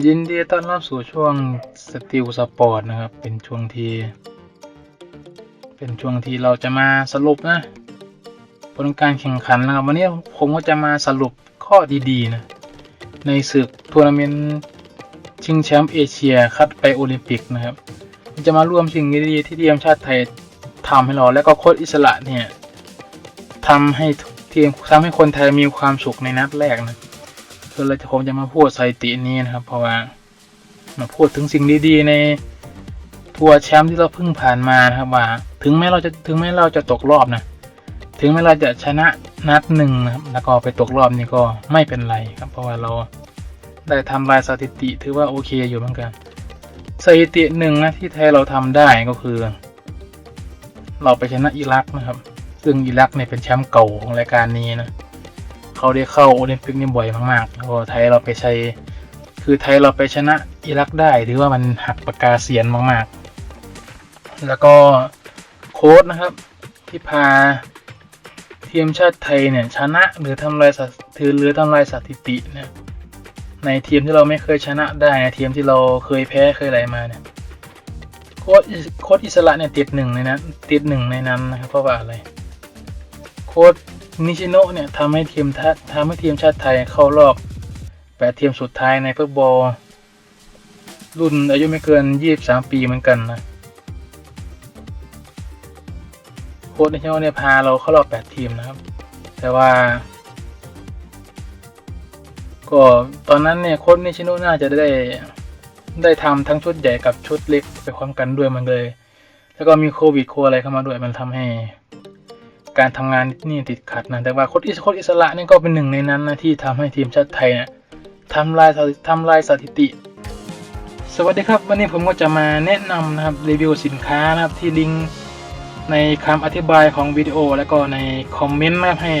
ยินดีต้อนรับสู่ช่วงสติลสปอร์ตนะครับ เป็นช่วงที่ เป็นช่วงที่เราจะมาสรุปนะผลการแข่งขันนะครับ วันนี้ผมก็จะมาสรุปข้อดีๆนะในศึกทัวร์นาเมนต์ชิงแชมป์เอเชียคัดไปโอลิมปิกนะครับ จะมารวมสิ่งดีๆที่ทีมชาติไทยทำให้เราแล้วก็โค้ชอิสระเนี่ยทำให้ทีมทำให้คนไทยมีความสุขในนัดแรกนะ คือเราจะผมจะมาพูดสถิตินี้นะครับ เพราะว่ามาพูดถึงสิ่งดีๆในทัวร์แชมป์ที่เราเพิ่งผ่านมานะครับว่า ถึงแม้เราจะถึงแม้เราจะตกรอบนะ ถึงแม้เราจะชนะนัดหนึ่งนะครับแล้วก็ไปตกรอบนี่ก็ไม่เป็นไรครับ เพราะว่าเราได้ทำลายสถิติถือว่าโอเคอยู่เหมือนกัน สถิติหนึ่งนะที่ไทยเราทำได้ก็คือ เราไปชนะอิรักนะครับ ซึ่งอิรักเนี่ยเป็นแชมป์เก่าของรายการนี้นะ เขาได้เข้าโอลิมปิกนี่บ่อยมากๆแล้วไทยเราไปใช้ คือไทยเราไปชนะอิรักได้ถือว่ามันหักปากกาเสียนมากๆ แล้วก็โค้ดนะครับที่พาทีมชาติไทยเนี่ยชนะหรือทำลายสถิหรือทำลายสถิติเนี่ยในทีมที่เราไม่เคยชนะได้ในทีมที่เราเคยแพ้เคยอะไรมาเนี่ยโค้ดโค้ดอิสระเนี่ยติดหนึ่งในนั้นติดหนึ่งในนั้นนะครับเพราะว่าอะไรโค้ด นิชิโนะเนี่ยทำให้ทีมทัทำให้ทีมชาติไทยเข้ารอบแปดทีมสุดท้ายในฟุตบอล รุ่นอายุไม่เกิน 23 ปีเหมือนกันนะโค้ชนิชิโนะเนี่ยพาเราเข้ารอบ8ทีมนะครับ แต่ว่า ก็ตอนนั้นเนี่ยโค้ชนิชิโนะน่าจะได้ได้ทำทั้งชุดใหญ่กับชุดเล็กไปพร้อมกันด้วยมันเลย แล้วก็มีโควิดโคอะไรเข้ามาด้วยมันทำให้ การทำงานนี่ติดขัดนะแต่ว่าโค้ชอิสโค้ชอิสระนี่ก็เป็นหนึ่งในนั้นนะที่ทำให้ทีมชาติไทยเนี่ยทำลายทำลายสถิติ สวัสดีครับ วันนี้ผมก็จะมาแนะนำนะครับรีวิวสินค้านะครับที่ลิงก์ในคำอธิบายของวิดีโอ แล้วก็ในคอมเมนต์นะครับให้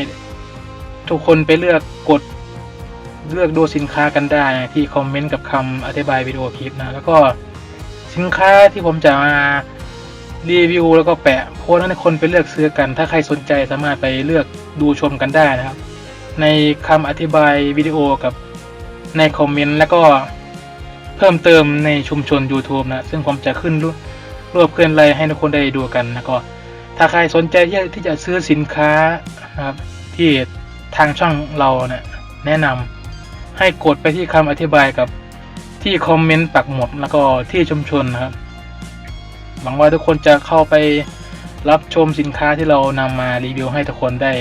ทุกคนไปเลือกกดเลือกดูสินค้ากันได้นะที่คอมเมนต์กับคำอธิบายวิดีโอคลิปนะแล้วก็สินค้าที่ผมจะมา รีวิวแล้วก็แปะโพสต์ให้คนไปเลือกซื้อกัน ถ้าใครสนใจสามารถไปเลือกดูชมกันได้นะครับ ในคำอธิบายวิดีโอกับในคอมเมนต์แล้วก็เพิ่มเติมในชุมชน YouTube นะ ซึ่งผมจะขึ้นรวบเคลื่อนไรให้ทุกคนได้ดูกันนะก็ ถ้าใครสนใจที่จะซื้อสินค้านะครับ ที่ทางช่องเราเนะี่ยแนะนำให้กดไปที่คำอธิบายกับที่คอมเมนต์ปักหมุดแล้วก็ที่ชุมชนนะครับ หวังว่าทุกคนจะเข้าไปรับชมสินค้าที่เรานำมารีวิวให้ทุกคนได้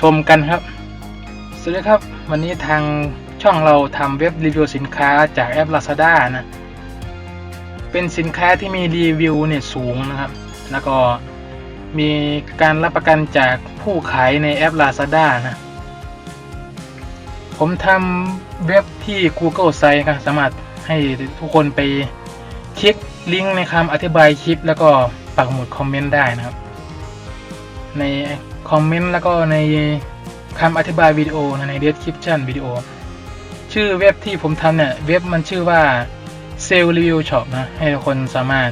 ชมกันครับ สวัสดีครับ วันนี้ทางช่องเราทำเว็บรีวิวสินค้าจากแอป Lazada นะ เป็นสินค้าที่มีรีวิวเนี่ยสูงนะครับ แล้วก็มีการรับประกันจากผู้ขายในแอป Lazada นะผมทำเว็บที่ Google Site ครับสามารถให้ทุกคนไป คลิกลิงก์ในคำอธิบายคลิป แล้วก็ปักหมุดคอมเมนต์ได้นะครับ ในคอมเมนต์แล้วก็ในคำอธิบายวิดีโอนะใน description วิดีโอ ชื่อเว็บที่ผมทำเนี่ย เว็บมันชื่อว่า Sale Review Shop นะ ให้ทุกคนสามารถ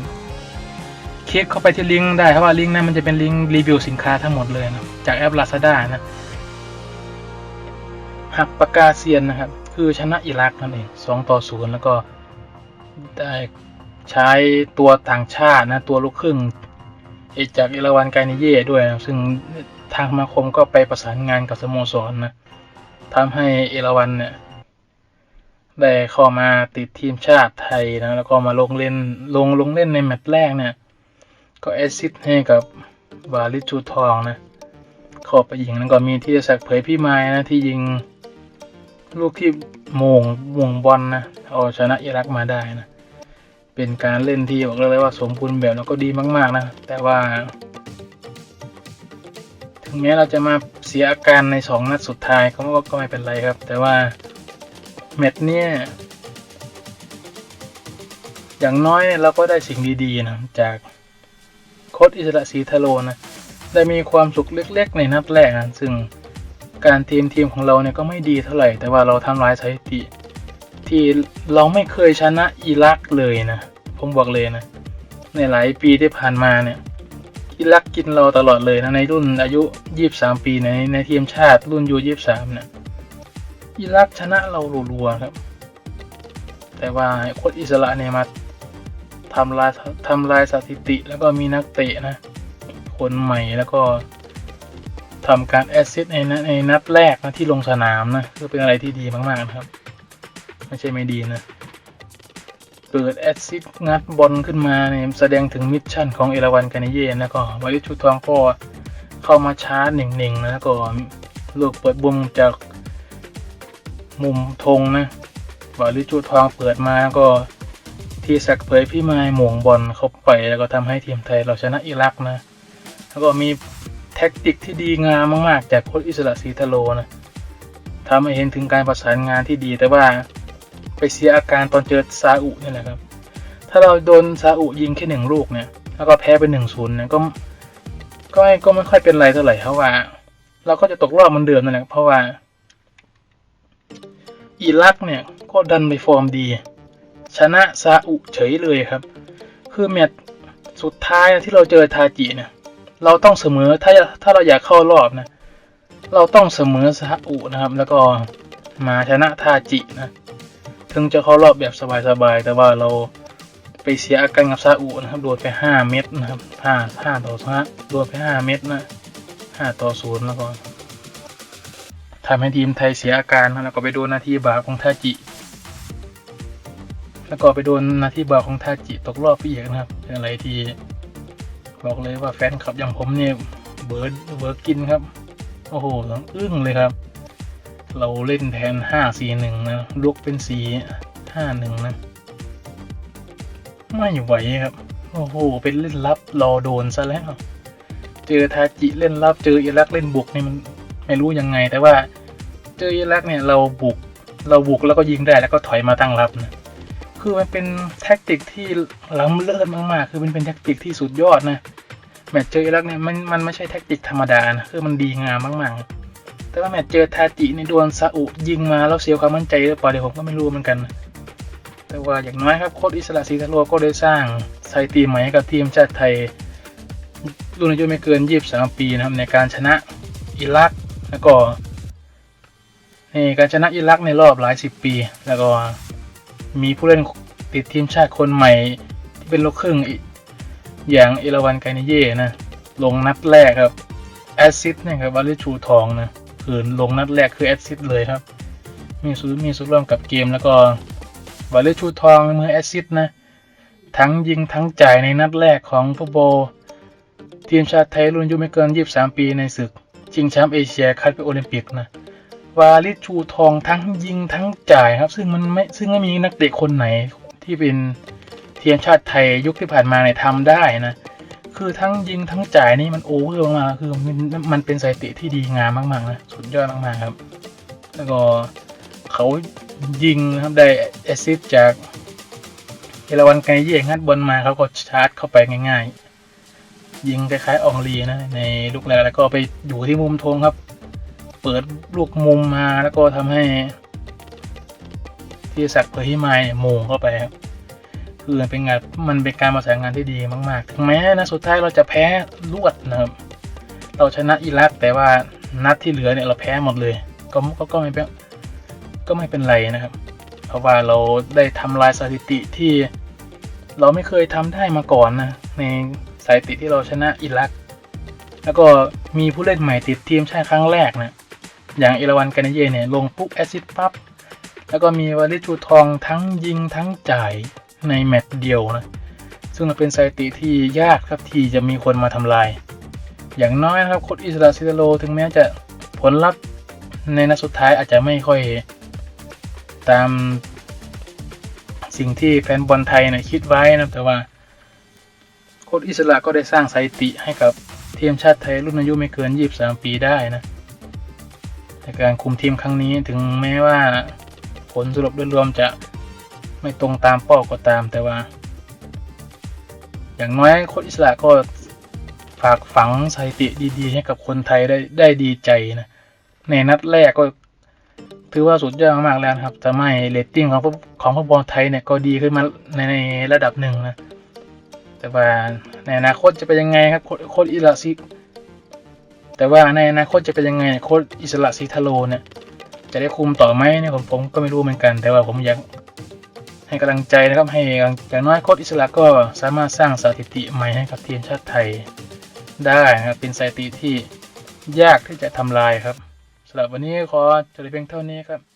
คลิกเข้าไปที่ลิงก์ได้เพราะว่าลิงก์นั้นมันจะเป็นลิงก์รีวิวสินค้าทั้งหมดเลยนะจากแอป Lazada นะหักปากกาเซียนนะครับ คือชนะอิรักนั่นเอง2ต่อ0แล้วก็ได้ ใช้ตัวต่างชาตินะตัวลูกครึ่งเอกจากเอราวันไกนิเย่ด้วยนะซึ่งทางสมาคมก็ไปประสานงานกับสโมสรนนะทำให้เอราวันเนี่ยได้เข้ามาติดทีมชาติไทยนะแล้วก็มาลงเล่นลงลงเล่นในแมตช์แรกเนี่ย ก็แอสซิสให้กับวาลิจูทองนะเข้าไปยิงแล้วก็มีที่ศักดิ์เผยพี่ไม้นะที่ยิงลูกที่มงมงบอลนะเอาชนะอิรักมาได้นะ เป็นการเล่นที่บอกเลยว่าสมบูรณ์แบบแล้วก็ดีมาก ๆ นะ แต่ว่า ถึงแม้เราจะมาเสียอาการในสองนัดสุดท้ายก็ก็ก็ไม่เป็นไรครับ แต่ว่าแมตช์เนี้ยอย่างน้อยเราก็ได้สิ่งดีๆนะจากโค้ชอิสระศรีทะโลนะได้มีความสุขเล็กๆในนัดแรกนะซึ่งการทีมทีมของเราเนี่ยก็ไม่ดีเท่าไหร่ แต่ว่าเราทำลายสถิติ ที่เราไม่เคยชนะอิรักเลยนะ ผมบอกเลยนะ ในหลายปีที่ผ่านมาเนี่ย อิรักกินเราตลอดเลยนะในรุ่นอายุ 23 ปีในในทีมชาติรุ่นยู23เนี่ยอิรักชนะเรารัวๆครับ แต่ว่าโค้ชอิสระเนี่ยมาทำลายทำลายสถิติแล้วก็มีนักเตะนะ คนใหม่แล้วก็ทำการแอสซิสต์ในในนัดแรกนะที่ลงสนามนะก็เป็นอะไรที่ดีมากๆนะครับ ไม่ใช่ไม่ดีนะ เปิดแอสซิสต์งัดบอลขึ้นมาเนี่ยแสดงถึงมิชชั่นของเอราวันกานิเย่นะก็วาริชุทองก็เข้ามาชาร์จหนึ่งๆนะแล้วก็ลูกเปิดบุมจากมุมธงนะวาริชุทองเปิดมาก็ที่สักเผยพี่ไม้หม่งบอลเข้าไปแล้วก็ทำให้ทีมไทยเราชนะอิรักนะ แล้วก็มีแท็กติกที่ดีงามมากๆ จากโค้ชอิสระศรีทะโลนะทำให้เห็นถึงการประสานงานที่ดีแต่ว่า ไปเสียอาการตอนเจอซาอุนี่แหละครับ ถ้าเราโดนซาอุยิงแค่หนึ่งลูกเนี่ย แล้วก็แพ้ไปหนึ่งศูนย์เนี่ยก็ก็ไม่ก็ไม่ค่อยเป็นไรเท่าไหร่เพราะว่า เราก็จะตกรอบเหมือนเดิมนั่นแหละเพราะว่า อิรักเนี่ยก็ดันไปฟอร์มดี ชนะซาอุเฉยเลยครับ คือแมตช์สุดท้ายที่เราเจอทาจิเนี่ยเราต้องเสมอถ้าถ้าเราอยากเข้ารอบนะ เราต้องเสมอซาอุนะครับ แล้วก็มาชนะทาจินะ ถึงจะเข้ารอบแบบสบายๆ แต่ว่าเราไปเสียอาการกับซาอุนะครับ โดนไปห้าเม็ดนะครับห้าห้าต่อห้าโดนไปห้าเม็ดนะห้าต่อศูนย์แล้วก็ทำให้ทีมไทยเสียอาการนะแล้วก็ไปโดนนาทีบาของทาจิ แล้วก็ไปโดนนาทีบาของทาจิตกรอบไปอีกนะครับเป็นอะไรที่บอกเลยว่าแฟนคลับอย่างผมเนี่ยเบิร์ดเบิร์ดกินครับ โอ้โหต้องอึ้งเลยครับ เราเล่นแทนห้าสีหนึ่งนะลุกเป็นสี่ห้าหนึ่งนะ ไม่ไหวครับ โอ้โห เป็นเล่นลับ รอโดนซะแล้ว เจอทาจิเล่นลับ เจออิรักเล่นบุกนี่มันไม่รู้ยังไง แต่ว่า เจออิรักเนี่ยเราบุก เราบุกแล้วก็ยิงได้แล้วก็ถอยมาตั้งรับนะ คือมันเป็นแท็กติกที่ล้ำเลิศมากๆ คือมันเป็นแท็กติกที่สุดยอดนะแมตช์เจออิรักเนี่ยมันมันไม่ใช่แท็กติกธรรมดานะ คือมันดีงามมากๆ แต่ว่าแมตช์เจอทาจิในโดนซาอุยิงมาแล้วเสียความมั่นใจหรือเปล่าเดี๋ยวผมก็ไม่รู้เหมือนกัน แต่ว่าอย่างน้อยครับโค้ชอิสระศรีทะโลก็ได้สร้างสถิติใหม่ให้กับทีมชาติไทยรุ่นอายุไม่เกิน 23 ปีนะครับในการชนะอิรักแล้วก็ในการชนะอิรักในรอบหลายสิบปี แล้วก็มีผู้เล่นติดทีมชาติคนใหม่ที่เป็นลูกครึ่งอย่างเอราวันไกนิเย่นะลงนัดแรกครับแอซซิดเนี่ยครับวาลิชูทองนะ คือลงนัดแรกคือแอซซิดเลยครับ มีส่วนมีส่วนร่วมกับเกมแล้วก็วาลิชูทองมือแอซซิดนะ ทั้งยิงทั้งจ่ายในนัดแรกของฟุตบอลทีมชาติไทยรุ่นอายุไม่เกิน 23 ปีในศึกชิงแชมป์เอเชียคัดไปโอลิมปิกนะวาลิชูทองทั้งยิงทั้งจ่ายครับ ซึ่งมันไม่ซึ่งไม่มีนักเตะคนไหนที่เป็นทีมชาติไทยยุคที่ผ่านมาเนี่ยทำได้นะ คือทั้งยิงทั้งจ่ายนี่มันโอเวอร์มากๆคือมันมันเป็นสถิติที่ดีงามมากๆนะสุดยอดมากๆครับ แล้วก็เขายิงนะครับได้แอสซิสจากเอราวันไกเย่งัดบอลมาเขาก็ชาร์จเข้าไปง่ายๆ ยิงคล้ายๆอองลีนะในลูกแรกแล้วก็ไปอยู่ที่มุมธงครับ เปิดลูกมุมมาแล้วก็ทำให้ที่สักดิ์เผยที่ไม้โมงเข้าไปครับ คือเป็นงานมันเป็นการประสานงานที่ดีมากๆถึงแม้นะสุดท้ายเราจะแพ้รวดนะครับ เราชนะอิรักแต่ว่านัดที่เหลือเนี่ยเราแพ้หมดเลย ก็ก็ก็ไม่เป็นก็ไม่เป็นไรนะครับ เพราะว่าเราได้ทำลายสถิติที่เราไม่เคยทำได้มาก่อนนะในสถิติที่เราชนะอิรัก แล้วก็มีผู้เล่นใหม่ติดทีมชาติครั้งแรกนะอย่างเอราวันกานเย่เนี่ยลงปุ๊บแอซิดปั๊บแล้วก็มีวาลิชูทองทั้งยิงทั้งจ่าย ในแมตช์เดียวนะ ซึ่งเป็นสถิติที่ยากครับที่จะมีคนมาทำลาย อย่างน้อยนะครับโค้ชอิสราซิเตโล ถึงแม้จะผลลัพธ์ในนัดสุดท้ายอาจจะไม่ค่อยตามสิ่งที่แฟนบอลไทยนะคิดไว้นะแต่ว่าโค้ชอิสระก็ได้สร้างสถิติให้กับทีมชาติไทยรุ่นอายุไม่เกิน 23 ปีได้นะ แต่การคุมทีมครั้งนี้ถึงแม้ว่าผลสรุปโดยรวมจะ ไม่ตรงตามเป้าก็ตามแต่ว่า อย่างน้อยโค้ชอิสระก็ฝากฝังสถิติดีๆ ให้กับคนไทยได้ได้ดีใจนะ ในนัดแรกก็ถือว่าสุดยอดมากๆแล้วครับทำให้เรตติ้งของของฟุตบอลไทยเนี่ยก็ดีขึ้นมาในในระดับหนึ่งนะ แต่ว่าในอนาคตจะเป็นยังไงครับโค้ดอิสระซิแต่ว่าในอนาคตจะเป็นยังไงโค้ชอิสระซีทาโลเนี่ยจะได้คุมต่อไหมเนี่ยผมผมก็ไม่รู้เหมือนกัน แต่ว่าผมอยาก ให้กำลังใจนะครับให้อย่างน้อยโค้ชอิสระก็สามารถสร้างสถิติใหม่ให้กับทีมชาติไทยได้นะครับเป็นสถิติที่ยากที่จะทำลายครับสำหรับวันนี้ขอจบเพียงเท่านี้ครับ